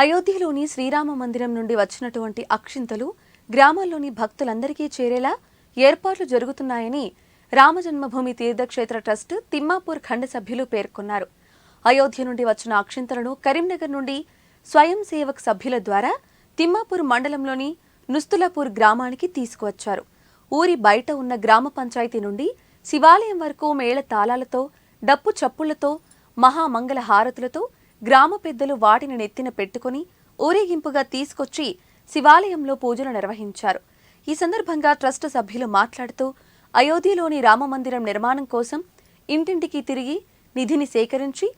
అయోధ్యలోని శ్రీరామ మందిరం నుండి వచ్చినటువంటి అక్షింతలు గ్రామాల్లోని భక్తులందరికీ చేరేలా ఏర్పాట్లు జరుగుతున్నాయని రామజన్మభూమి తీర్థక్షేత్ర ట్రస్ట్ తిమ్మాపూర్ ఖండ సభ్యులు పేర్కొన్నారు. అయోధ్య నుండి వచ్చిన అక్షింతలను కరీంనగర్ నుండి స్వయం సేవక్ సభ్యుల ద్వారా తిమ్మాపూర్ మండలంలోని నుస్తులాపూర్ గ్రామానికి తీసుకువచ్చారు. ఊరి బయట ఉన్న గ్రామ పంచాయతీ నుండి శివాలయం వరకు మేళ తాళాలతో డప్పు చప్పుళ్ళతో మహామంగళ హారతులతో గ్రామ పెద్దలు వాటిని నెత్తిన పెట్టుకుని ఊరేగింపుగా తీసుకొచ్చి శివాలయంలో పూజలు నిర్వహించారు. ఈ సందర్భంగా ట్రస్ట్ సభ్యులు మాట్లాడుతూ అయోధ్యలోని రామమందిరం నిర్మాణం కోసం ఇంటింటికి తిరిగి నిధిని సేకరించి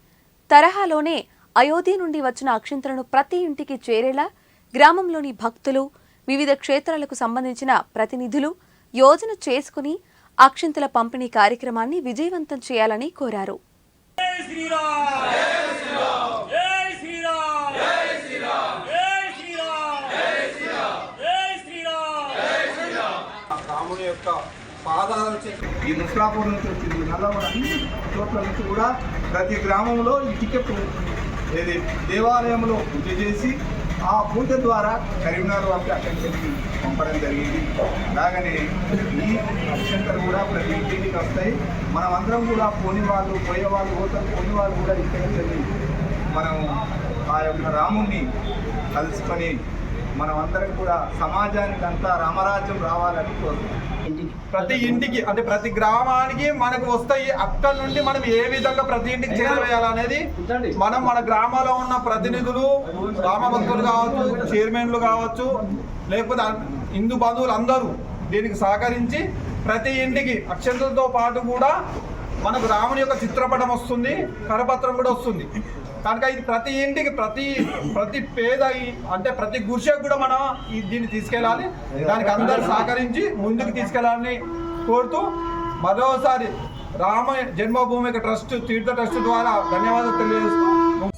తరహాలోనే అయోధ్య నుండి వచ్చిన అక్షింతలను ప్రతి ఇంటికి చేరేలా గ్రామంలోని భక్తులు వివిధ క్షేత్రాలకు సంబంధించిన ప్రతినిధులు యోజన చేసుకుని అక్షింతల పంపిణీ కార్యక్రమాన్ని విజయవంతం చేయాలని కోరారు. శ్రీరామ్ జై శ్రీరామ్ జై శ్రీరామ్ జై శ్రీరామ్ జై శ్రీరామ్ జై శ్రీరామ్ జై శ్రీరామ్ రాముని యొక్క పాదాల ఈ ముస్లాపూర్ నుంచి వచ్చింది. నల్లగొండ అన్ని చోట్ల నుంచి కూడా ప్రతి గ్రామంలో ఈ టికెట్ ఏది? దేవాలయంలో పూజ చేసి ఆ పూజ ద్వారా కరీంనగర్ వారికి అక్కడికి పంపడం జరిగింది. అలాగనే ఈ అక్షంతలు కూడా ప్రతి ఇంటికి వస్తాయి. మనం అందరం కూడా పోని వాళ్ళు పోయే వాళ్ళు పోతారు. పోని వాళ్ళు కూడా ఇక్కడికి వెళ్ళి మనం ఆ యొక్క రాముణ్ణి కలుసుకొని మనం అందరం కూడా సమాజానికి అంతా రామరాజ్యం రావాలని కోరుకుంటున్నాం ప్రతి ఇంటికి అంటే ప్రతి గ్రామానికి మనకు వస్తాయి అక్కడ నుండి మనం ఏ విధంగా ప్రతి ఇంటికి చేరవేయాలనేది మనం మన గ్రామాల్లో ఉన్న ప్రతినిధులు గ్రామ భక్తులు కావచ్చు చైర్మన్లు కావచ్చు లేకపోతే హిందూ బంధువులు అందరూ దీనికి సహకరించి ప్రతి ఇంటికి అక్షంతలతో పాటు కూడా మనకు రాముని యొక్క చిత్రపటం వస్తుంది కరపత్రం కూడా వస్తుంది. కనుక ఇది ప్రతి ఇంటికి ప్రతి ప్రతి పేద అంటే ప్రతి గుడిసెకు కూడా మనం ఈ దీన్ని తీసుకెళ్ళాలి. దానికి అందరు సహకరించి ముందుకు తీసుకెళ్ళాలని కోరుతూ మరోసారి రామ జన్మభూమి ట్రస్ట్ తీర్థ ట్రస్ట్ ద్వారా ధన్యవాదాలు తెలియజేస్తూ